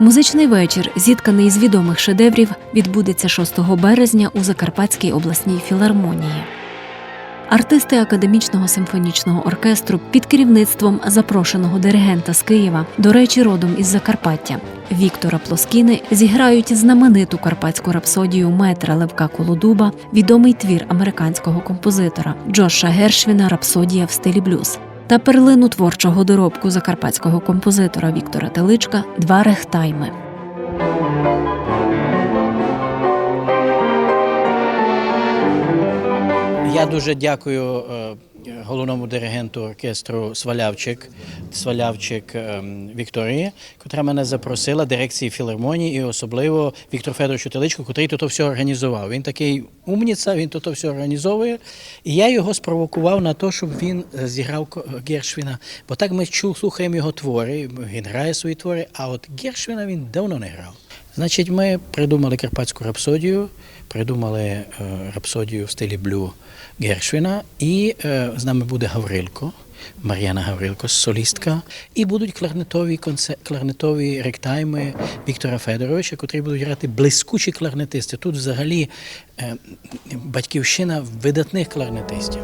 Музичний вечір, зітканий з відомих шедеврів, відбудеться 6 березня у Закарпатській обласній філармонії. Артисти академічного симфонічного оркестру під керівництвом запрошеного диригента з Києва, до речі, родом із Закарпаття, Віктора Плоскіни зіграють знамениту карпатську рапсодію метра Левка Колодуба, відомий твір американського композитора Джоша Гершвіна Рапсодія в стилі блюз та перлину творчого доробку закарпатського композитора Віктора Теличка Два рехтайми. Я дуже дякую е, головному диригенту оркестру Свалявчик, Свалявчик ем, Вікторії, котра мене запросила, дирекції філармонії, і особливо Віктор Федоровичу Теличку, котрий тут все організував. Він такий умніця, він тут все організовує. І я його спровокував на те, щоб він е, зіграв Гершвіна. Бо так ми чу, слухаємо його твори, він грає свої твори, а от Гершвіна він давно не грав. Значить, ми придумали карпатську рапсодію, придумали е, рапсодію в стилі блю Гершвіна, і е, з нами буде Гаврилко, Мар'яна Гаврилко, солістка, і будуть кларнетові конце, кларнетові ректайми Віктора Федоровича, котрі будуть грати блискучі кларнетисти. Тут взагалі е, батьківщина видатних кларнетистів.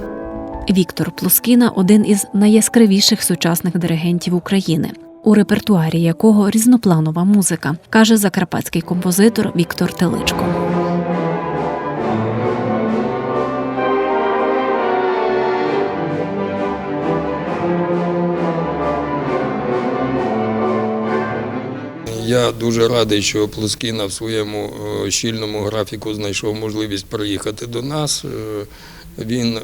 Віктор Плоскіна один із найяскравіших сучасних диригентів України, у репертуарі якого різнопланова музика, каже закарпатський композитор Віктор Теличко. Я дуже радий, що Плоскіна в своєму е, щільному графіку знайшов можливість приїхати до нас. Він е,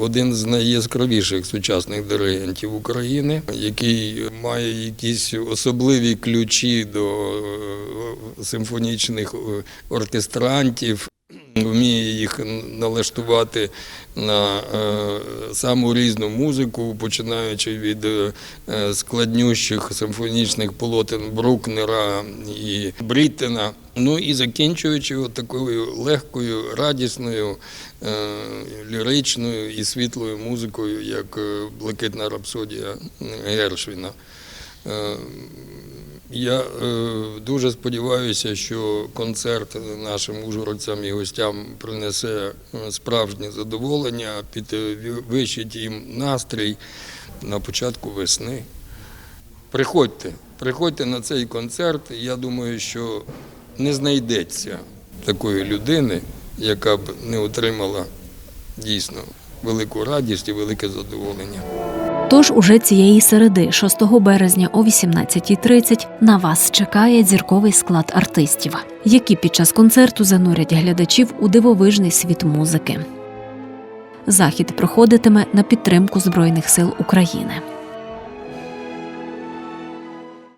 один з найяскравіших сучасних диригентів України, який має якісь особливі ключі до е, симфонічних е, оркестрантів. Вміє їх налаштувати на е, саму різну музику, починаючи від е, складнющих симфонічних полотен Брукнера і Бріттена, ну і закінчуючи такою легкою, радісною, е, ліричною і світлою музикою, як Блакитна рапсодія Гершвіна. Я е, дуже сподіваюся, що концерт нашим ужгородцям і гостям принесе е, справжнє задоволення, підвищить їм настрій на початку весни. Приходьте, приходьте на цей концерт. Я думаю, що не знайдеться такої людини, яка б не отримала дійсно велику радість і велике задоволення. Тож уже цієї середи, 6 березня о 18.30, на вас чекає зірковий склад артистів, які під час концерту занурять глядачів у дивовижний світ музики. Захід проходитиме на підтримку Збройних сил України.